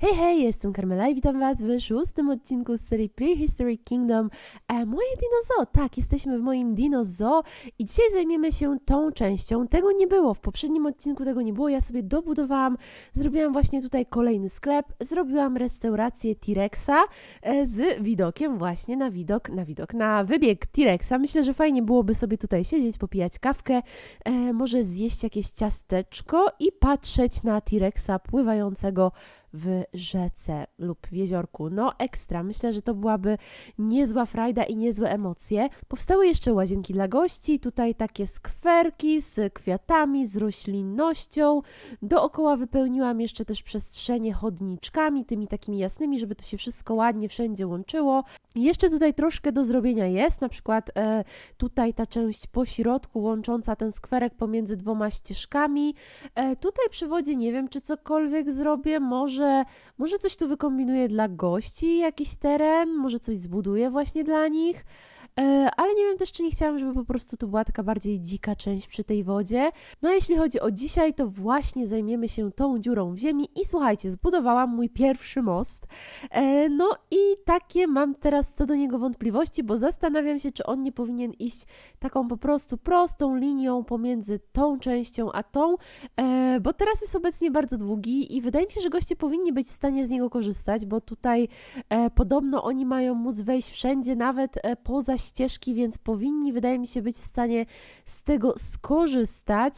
Hej, hej, jestem Carmela i witam Was w szóstym odcinku z serii Prehistory Kingdom. E, moje dinozo, tak, jesteśmy w moim dinozo i dzisiaj zajmiemy się tą częścią. Tego nie było, w poprzednim odcinku tego nie było, ja sobie dobudowałam, zrobiłam właśnie tutaj kolejny sklep, zrobiłam restaurację T-Rexa e, z widokiem właśnie na widok, na widok, na wybieg T-Rexa. Myślę, że fajnie byłoby sobie tutaj siedzieć, popijać kawkę, e, może zjeść jakieś ciasteczko i patrzeć na T-Rexa pływającego w rzece lub w jeziorku. No ekstra, myślę, że to byłaby niezła frajda i niezłe emocje. Powstały jeszcze łazienki dla gości, tutaj takie skwerki z kwiatami, z roślinnością. Dookoła wypełniłam jeszcze też przestrzenie chodniczkami, tymi takimi jasnymi, żeby to się wszystko ładnie wszędzie łączyło. Jeszcze tutaj troszkę do zrobienia jest, na przykład e, tutaj ta część po środku łącząca ten skwerek pomiędzy dwoma ścieżkami. E, tutaj przy wodzie nie wiem, czy cokolwiek zrobię, może może, może coś tu wykombinuję dla gości, jakiś teren, może coś zbuduję właśnie dla nich. E, ale nie wiem też, czy nie chciałam, żeby po prostu tu była taka bardziej dzika część przy tej wodzie. No a jeśli chodzi o dzisiaj, to właśnie zajmiemy się tą dziurą w ziemi i słuchajcie, zbudowałam mój pierwszy most. E, no i takie mam teraz co do niego wątpliwości, bo zastanawiam się, czy on nie powinien iść taką po prostu prostą linią pomiędzy tą częścią a tą, e, bo teraz jest obecnie bardzo długi i wydaje mi się, że goście powinni być w stanie z niego korzystać, bo tutaj podobno oni mają móc wejść wszędzie, nawet poza ścieżki, więc powinni, wydaje mi się, być w stanie z tego skorzystać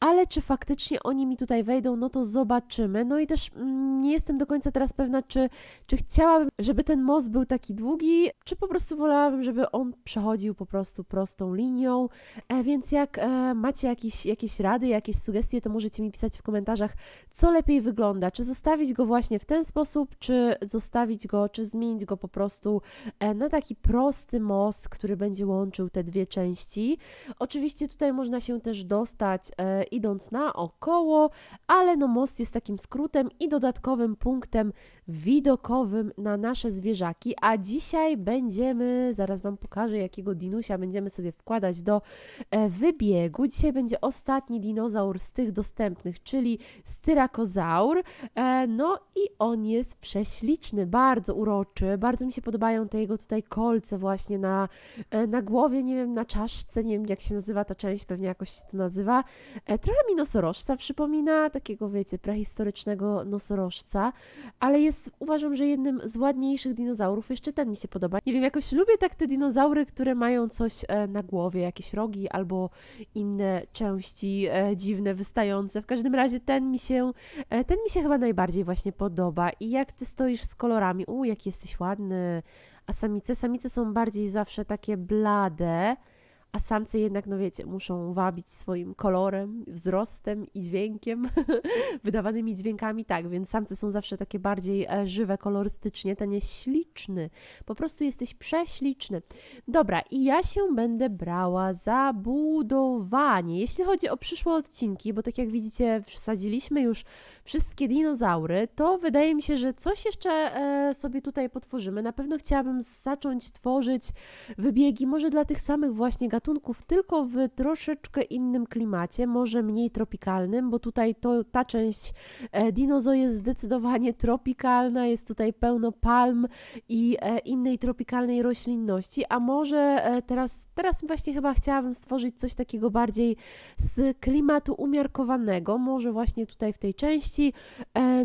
ale czy faktycznie oni mi tutaj wejdą, no to zobaczymy. No i też mm, nie jestem do końca teraz pewna, czy, czy chciałabym, żeby ten most był taki długi, czy po prostu wolałabym, żeby on przechodził po prostu prostą linią. E, więc jak e, macie jakieś, jakieś rady, jakieś sugestie, to możecie mi pisać w komentarzach, co lepiej wygląda. Czy zostawić go właśnie w ten sposób, czy zostawić go, czy zmienić go po prostu e, na taki prosty most, który będzie łączył te dwie części. Oczywiście tutaj można się też dostać e, idąc naokoło, ale no most jest takim skrótem i dodatkowym punktem widokowym na nasze zwierzaki, a dzisiaj będziemy, zaraz Wam pokażę jakiego dinusia będziemy sobie wkładać do e, wybiegu. Dzisiaj będzie ostatni dinozaur z tych dostępnych, czyli styrakozaur. E, no i on jest prześliczny, bardzo uroczy, bardzo mi się podobają te jego tutaj kolce właśnie na, e, na głowie, nie wiem, na czaszce, nie wiem jak się nazywa ta część, pewnie jakoś się to nazywa. Trochę mi nosorożca przypomina, takiego wiecie, prehistorycznego nosorożca, ale jest uważam, że jednym z ładniejszych dinozaurów. Jeszcze ten mi się podoba. Nie wiem, jakoś lubię tak te dinozaury, które mają coś e, na głowie, jakieś rogi albo inne części e, dziwne, wystające. W każdym razie ten mi się, e, ten mi się chyba najbardziej właśnie podoba. I jak ty stoisz z kolorami, u, jaki jesteś ładny. A samice, samice są bardziej zawsze takie blade a samce jednak, no wiecie, muszą wabić swoim kolorem, wzrostem i dźwiękiem, wydawanymi dźwiękami, tak, więc samce są zawsze takie bardziej e, żywe kolorystycznie, ten jest śliczny, po prostu jesteś prześliczny. Dobra, i ja się będę brała za budowanie. Jeśli chodzi o przyszłe odcinki, bo tak jak widzicie, wsadziliśmy już wszystkie dinozaury, to wydaje mi się, że coś jeszcze e, sobie tutaj potworzymy. Na pewno chciałabym zacząć tworzyć wybiegi, może dla tych samych właśnie gatunków, gatunków, tylko w troszeczkę innym klimacie, może mniej tropikalnym, bo tutaj to, ta część e, dinozo jest zdecydowanie tropikalna, jest tutaj pełno palm i e, innej tropikalnej roślinności, a może e, teraz, teraz właśnie chyba chciałabym stworzyć coś takiego bardziej z klimatu umiarkowanego, może właśnie tutaj w tej części,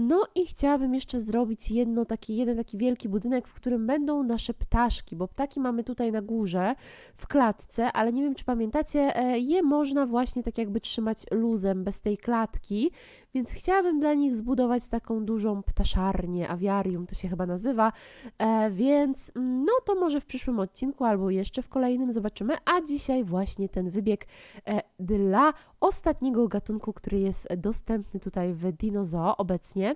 no i chciałabym jeszcze zrobić jedno taki, jeden taki wielki budynek, w którym będą nasze ptaszki, bo ptaki mamy tutaj na górze w klatce, ale ale nie wiem, czy pamiętacie, e, je można właśnie tak jakby trzymać luzem, bez tej klatki, więc chciałabym dla nich zbudować taką dużą ptaszarnię, awiarium to się chyba nazywa, e, więc mm, no to może w przyszłym odcinku albo jeszcze w kolejnym zobaczymy, a dzisiaj właśnie ten wybieg e, dla ostatniego gatunku, który jest dostępny tutaj w Dinozo obecnie.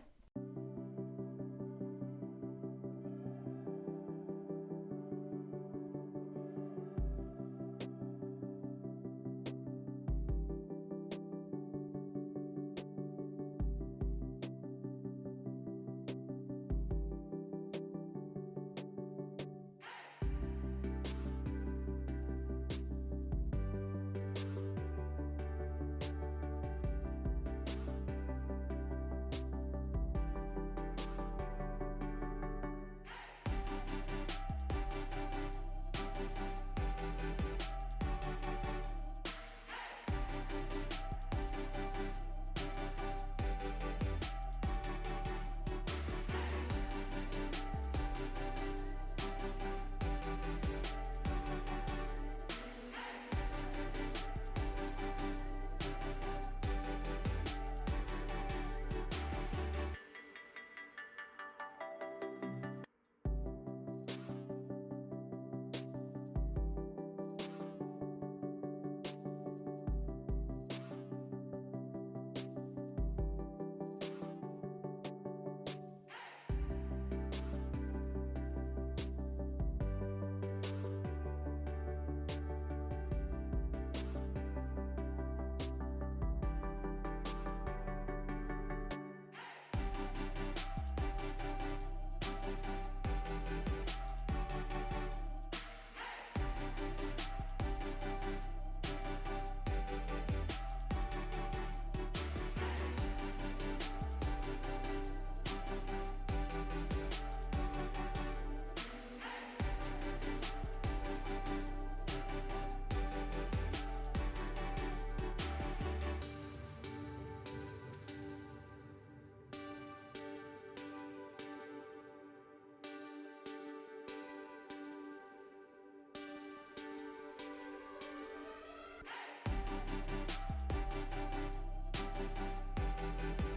Música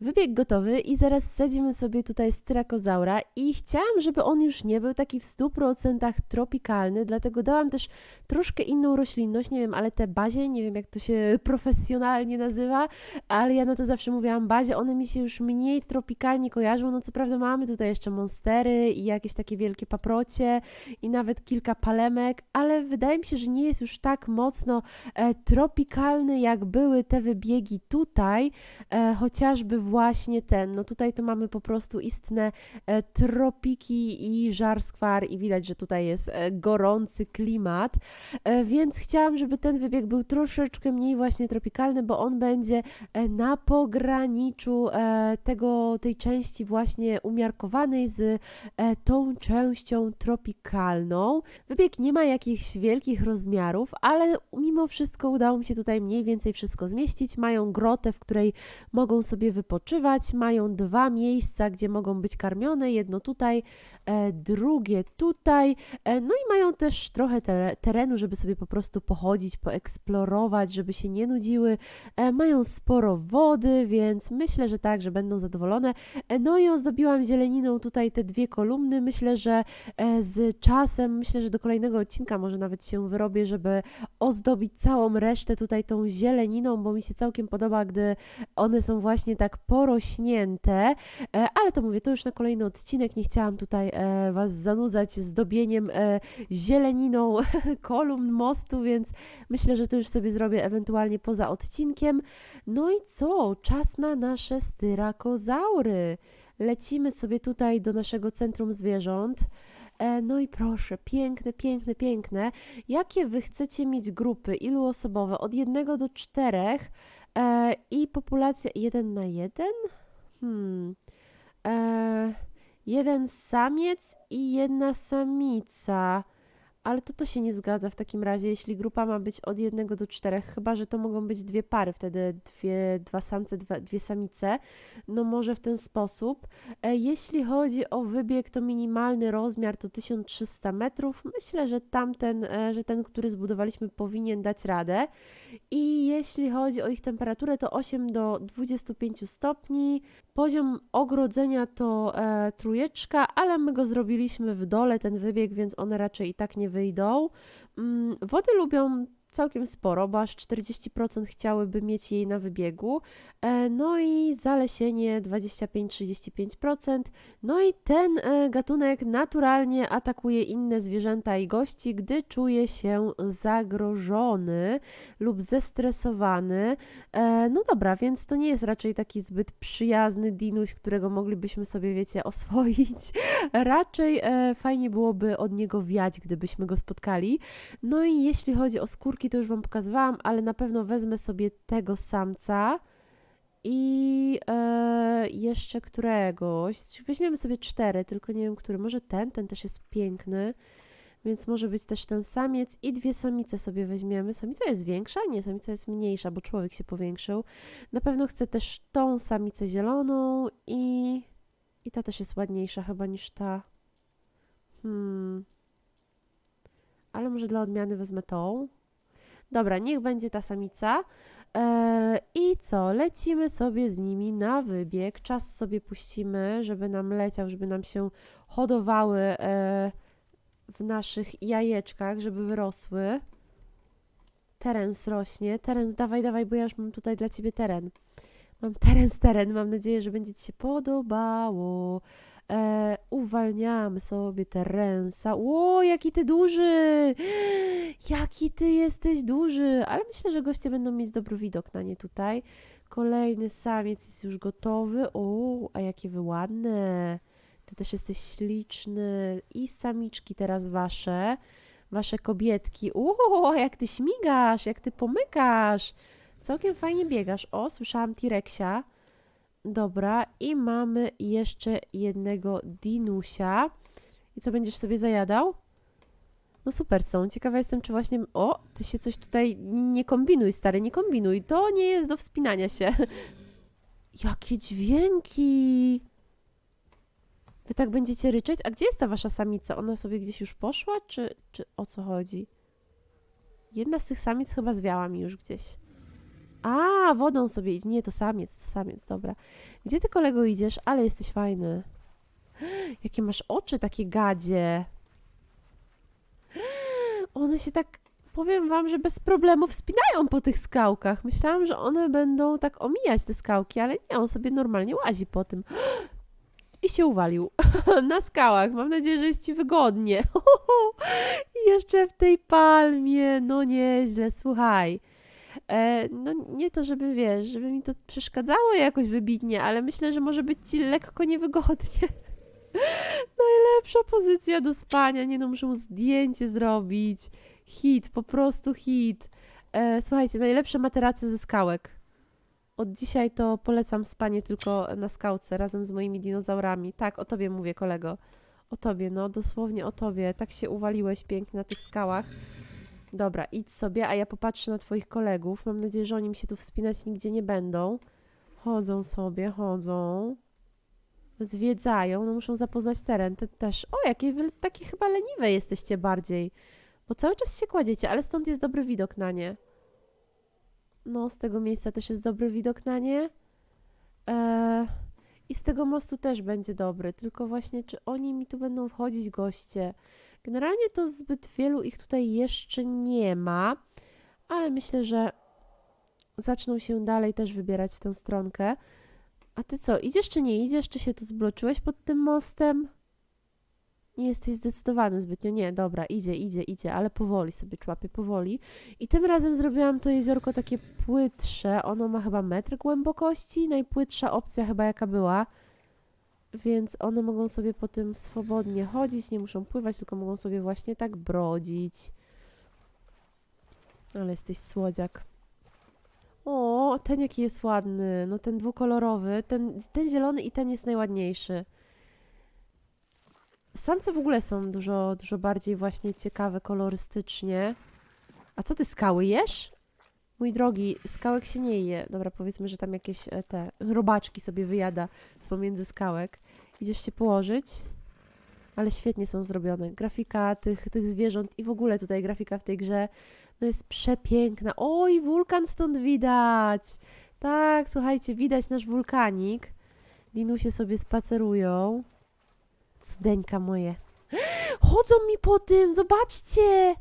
Wybieg gotowy i zaraz wsadzimy sobie tutaj styrakozaura i chciałam, żeby on już nie był taki w 100% tropikalny, dlatego dałam też troszkę inną roślinność, nie wiem, ale te bazie, nie wiem jak to się profesjonalnie nazywa, ale ja na to zawsze mówiłam bazie, one mi się już mniej tropikalnie kojarzą, no co prawda mamy tutaj jeszcze monstery i jakieś takie wielkie paprocie i nawet kilka palemek, ale wydaje mi się, że nie jest już tak mocno e, tropikalny jak były te wybiegi tutaj, e, chociażby właśnie ten, no tutaj to mamy po prostu istne e, tropiki i żar skwar i widać, że tutaj jest e, gorący klimat, e, więc chciałam, żeby ten wybieg był troszeczkę mniej właśnie tropikalny, bo on będzie na pograniczu tego, tej części właśnie umiarkowanej z tą częścią tropikalną. Wybieg nie ma jakichś wielkich rozmiarów, ale mimo wszystko udało mi się tutaj mniej więcej wszystko zmieścić. Mają grotę, w której mogą sobie wypoczywać, mają dwa miejsca, gdzie mogą być karmione, jedno tutaj, drugie tutaj, e, no i mają też trochę tere- terenu, żeby sobie po prostu pochodzić, poeksplorować, żeby się nie nudziły. E, mają sporo wody, więc myślę, że tak, że będą zadowolone. E, no i ozdobiłam zieleniną tutaj te dwie kolumny. Myślę, że e, z czasem, myślę, że do kolejnego odcinka może nawet się wyrobię, żeby ozdobić całą resztę tutaj tą zieleniną, bo mi się całkiem podoba, gdy one są właśnie tak porośnięte, e, ale to mówię, to już na kolejny odcinek, nie chciałam tutaj e, Was zanudzać zdobieniem e, zieleniną kolumn mostu, więc myślę, że to już sobie zrobię ewentualnie poza odcinkiem. No i co? Czas na nasze styrakozaury. Lecimy sobie tutaj do naszego centrum zwierząt. E, No i proszę, piękne, piękne, piękne. Jakie wy chcecie mieć grupy? Ilu osobowe? Od jednego do czterech e, i populacja jeden na jeden? Hmm. Jeden samiec i jedna samica. Ale to to się nie zgadza w takim razie, jeśli grupa ma być od jednego do czterech, chyba że to mogą być dwie pary, wtedy dwie, dwa samce, dwa, dwie samice. No może w ten sposób. E, Jeśli chodzi o wybieg, to minimalny rozmiar to 1300 metrów. Myślę, że tamten, e, że ten, który zbudowaliśmy, powinien dać radę. I jeśli chodzi o ich temperaturę, to 8 do 25 stopni. Poziom ogrodzenia to e, trójeczka, ale my go zrobiliśmy w dole, ten wybieg, więc one raczej i tak nie wyjdą. Mm, wody lubią całkiem sporo, bo aż 40% chciałyby mieć jej na wybiegu. E, no i zalesienie 25-35%. No i ten e, gatunek naturalnie atakuje inne zwierzęta i gości, gdy czuje się zagrożony lub zestresowany. E, no dobra, więc to nie jest raczej taki zbyt przyjazny dinuś, którego moglibyśmy sobie, wiecie, oswoić. raczej fajnie byłoby od niego wiać, gdybyśmy go spotkali. No i jeśli chodzi o skórki, to już Wam pokazywałam, ale na pewno wezmę sobie tego samca i e, jeszcze któregoś. Weźmiemy sobie cztery, tylko nie wiem, który. Może ten, ten też jest piękny. Więc może być też ten samiec i dwie samice sobie weźmiemy. Samica jest większa? Nie, samica jest mniejsza, bo człowiek się powiększył. Na pewno chcę też tą samicę zieloną i, i ta też jest ładniejsza chyba niż ta. Hmm. Ale może dla odmiany wezmę tą. Dobra, niech będzie ta samica. E, I co? Lecimy sobie z nimi na wybieg. Czas sobie puścimy, żeby nam leciał, żeby nam się hodowały e, w naszych jajeczkach, żeby wyrosły. Terens rośnie. Terens, dawaj, dawaj, bo ja już mam tutaj dla ciebie teren. Mam terens, teren. Mam nadzieję, że będzie ci się podobało. Uwalniamy sobie terensa. Ło, jaki ty duży! Jaki ty jesteś duży! Ale myślę, że goście będą mieć dobry widok na nie tutaj. Kolejny samiec jest już gotowy. O, a jakie wy ładne! Ty też jesteś śliczny. I samiczki teraz wasze. Wasze kobietki. O, jak ty śmigasz, jak ty pomykasz. Całkiem fajnie biegasz. O, słyszałam T-Rexia. Dobra, i mamy jeszcze jednego dinusia. I co będziesz sobie zajadał? No super są. Ciekawa jestem, czy właśnie. O, ty się coś tutaj. Nie kombinuj, stary, nie kombinuj. To nie jest do wspinania się. Jakie dźwięki! Wy tak będziecie ryczeć? A gdzie jest ta wasza samica? Ona sobie gdzieś już poszła, czy, czy o co chodzi? Jedna z tych samic chyba zwiała mi już gdzieś. A, wodą sobie idzie. Nie, to samiec, to samiec, dobra. Gdzie ty kolego idziesz? Ale jesteś fajny. Jakie masz oczy takie gadzie. One się tak, powiem wam, że bez problemu wspinają po tych skałkach. Myślałam, że one będą tak omijać te skałki, ale nie, on sobie normalnie łazi po tym. I się uwalił na skałach. Mam nadzieję, że jest ci wygodnie. Jeszcze w tej palmie. No nieźle, słuchaj. E, no nie to, żeby wiesz, żeby mi to przeszkadzało jakoś wybitnie, ale myślę, że może być ci lekko niewygodnie. Najlepsza pozycja do spania. Nie no, muszę mu zdjęcie zrobić. Hit, po prostu hit. E, słuchajcie, najlepsze materace ze skałek. Od dzisiaj to polecam spanie tylko na skałce razem z moimi dinozaurami. Tak, o tobie mówię, kolego. O tobie, no dosłownie o tobie. Tak się uwaliłeś pięknie na tych skałach. Dobra, idź sobie, a ja popatrzę na twoich kolegów. Mam nadzieję, że oni mi się tu wspinać nigdzie nie będą. Chodzą sobie, chodzą. Zwiedzają, no muszą zapoznać teren. Te też. O, jakie wy takie chyba leniwe jesteście bardziej. Bo cały czas się kładziecie, ale stąd jest dobry widok na nie. No, z tego miejsca też jest dobry widok na nie. Eee, I z tego mostu też będzie dobry. Tylko właśnie, czy oni mi tu będą wchodzić goście? Generalnie to zbyt wielu ich tutaj jeszcze nie ma, ale myślę, że zaczną się dalej też wybierać w tę stronkę. A ty co, idziesz czy nie idziesz? Czy się tu zbloczyłeś pod tym mostem? Nie jesteś zdecydowany zbytnio. Nie, dobra, idzie, idzie, idzie, ale powoli sobie człapie, powoli. I tym razem zrobiłam to jeziorko takie płytsze. Ono ma chyba metr głębokości. Najpłytsza opcja chyba jaka była. Więc one mogą sobie po tym swobodnie chodzić, nie muszą pływać, tylko mogą sobie właśnie tak brodzić. Ale jesteś słodziak. O, ten jaki jest ładny. No ten dwukolorowy, ten, ten zielony i ten jest najładniejszy. Samce w ogóle są dużo, dużo bardziej właśnie ciekawe kolorystycznie. A co ty skały jesz? Mój drogi, skałek się nie je. Dobra, powiedzmy, że tam jakieś e, te robaczki sobie wyjada z pomiędzy skałek. Idziesz się położyć? Ale świetnie są zrobione. Grafika tych, tych zwierząt i w ogóle tutaj grafika w tej grze no jest przepiękna. Oj, wulkan stąd widać. Tak, słuchajcie, widać nasz wulkanik. Dinusie sobie spacerują. Cdeńka moje. Chodzą mi po tym, zobaczcie!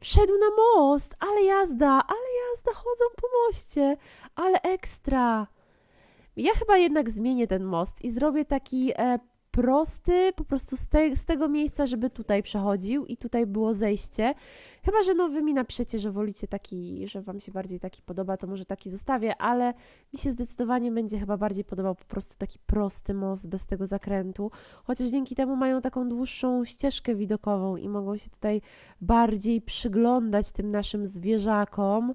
Wszedł na most, ale jazda, ale jazda, chodzą po moście, ale ekstra. Ja chyba jednak zmienię ten most i zrobię taki e, prosty, po prostu z, te, z tego miejsca, żeby tutaj przechodził i tutaj było zejście. Chyba, że no wy mi napiszecie, że wolicie taki, że wam się bardziej taki podoba, to może taki zostawię, ale mi się zdecydowanie będzie chyba bardziej podobał po prostu taki prosty most bez tego zakrętu, chociaż dzięki temu mają taką dłuższą ścieżkę widokową i mogą się tutaj bardziej przyglądać tym naszym zwierzakom.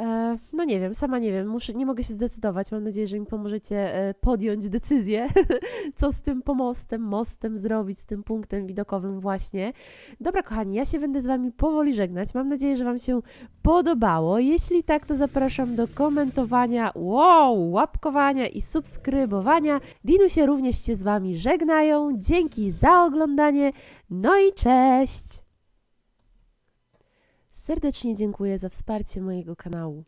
E, no nie wiem, sama nie wiem, muszę, nie mogę się zdecydować. Mam nadzieję, że mi pomożecie e, podjąć decyzję, co z tym pomostem, mostem zrobić, z tym punktem widokowym właśnie. Dobra, kochani, ja się będę z Wami powoli żegnać. Mam nadzieję, że Wam się podobało. Jeśli tak, to zapraszam do komentowania, wow, łapkowania i subskrybowania. Dinu się również się z Wami żegnają. Dzięki za oglądanie. No i cześć! Serdecznie dziękuję za wsparcie mojego kanału.